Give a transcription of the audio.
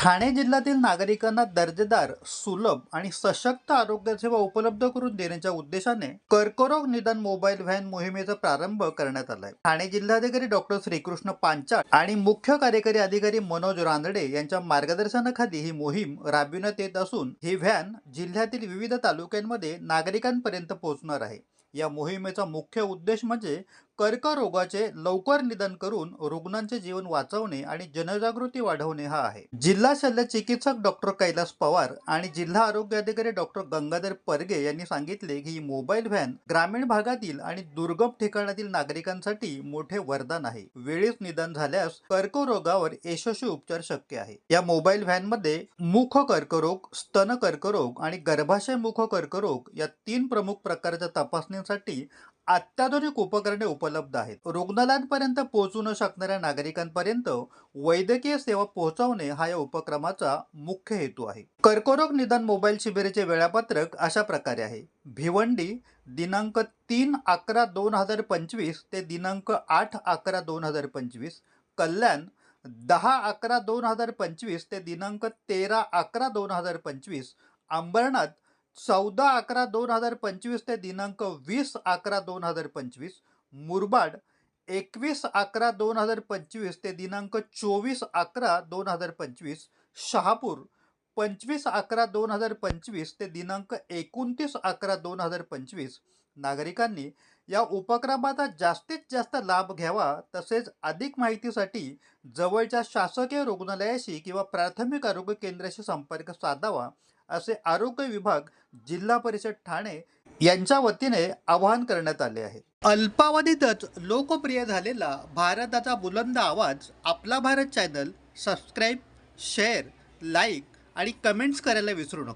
ठाणे जिल्ह्यातील नागरिकांना दर्जेदार सुलभ आणि सशक्त आरोग्य सेवा उपलब्ध करून देण्याच्या उद्देशाने कर्करोग निदान मोबाईल व्हॅन मोहिमेचा प्रारंभ करण्यात आलाय. ठाणे जिल्हाधिकारी डॉक्टर श्रीकृष्ण पांचाळ आणि मुख्य कार्यकारी अधिकारी मनोज रानडे यांच्या मार्गदर्शनाखाली ही मोहीम राबविण्यात येत असून ही व्हॅन जिल्ह्यातील विविध तालुक्यांमध्ये नागरिकांपर्यंत पोहोचणार आहे. या मोहिमेचा मुख्य उद्देश म्हणजे कर्करोगाचे लवकर निदान करून रुग्णांचे जीवन वाचवणे आणि जनजागृती वाढवणे हा आहे. जिल्हा शल्य चिकित्सक डॉक्टर कैलास पवार आणि जिल्हा आरोग्य अधिकारी डॉक्टर गंगाधर परगे यांनी सांगितले की ही मोबाईल व्हॅन ग्रामीण भागातील आणि दुर्गम ठिकाणातील नागरिकांसाठी मोठे वरदान आहे. वेळीच निदान झाल्यास कर्करोगावर यशस्वी उपचार शक्य आहे. या मोबाईल व्हॅनमध्ये मुख कर्करोग स्तन कर्करोग आणि गर्भाशय मुख कर्करोग या तीन प्रमुख प्रकारच्या तपासणीसाठी अत्याधुनिक उपकरणे उपलब्ध आहेत. रुग्णालयांपर्यंत पोहोचू न शकणाऱ्या नागरिकांपर्यंत वैद्यकीय सेवा पोहोचवणे हा या उपक्रमाचा मुख्य हेतू आहे. कर्करोग निदान मोबाईल शिबिराचे वेळापत्रक अशा प्रकारे आहे. भिवंडी दिनांक तीन अकरा दोन हजार पंचवीस ते दिनांक आठ अकरा दोन हजार पंचवीस. कल्याण दहा अकरा दोन हजार पंचवीस ते दिनांक तेरा अकरा दोन हजार पंचवीस. अंबरनाथ चौदा अकरा दोन हजार पंचवीस ते दिनांक वीस अकरा दोन हजार पंचवीस मुरबाड एकवीस अकरा दोन हजार पंचवीस ते दिनांक चोवीस अकरा दोन हजार पंचवीस शहापूर पंचवीस अकरा दोन हजार पंचवीस ते दिनांक एकोणतीस अकरा दोन हजार पंचवीस. नागरिकांनी या उपक्रमाचा जास्तीत जास्त लाभ घ्यावा तसेच अधिक माहितीसाठी जवळच्या शासकीय रुग्णालयाशी किंवा प्राथमिक आरोग्य केंद्राशी संपर्क साधावा असे आरोग्य विभाग जिल्हा परिषद ठाणे यांच्या वतीने आवाहन करण्यात आले आहे. अल्पावधीतच लोकप्रिय झालेला भारताचा बुलंद आवाज आपला Bharat channel subscribe share like आणि कमेंट्स करायला विसरू नका.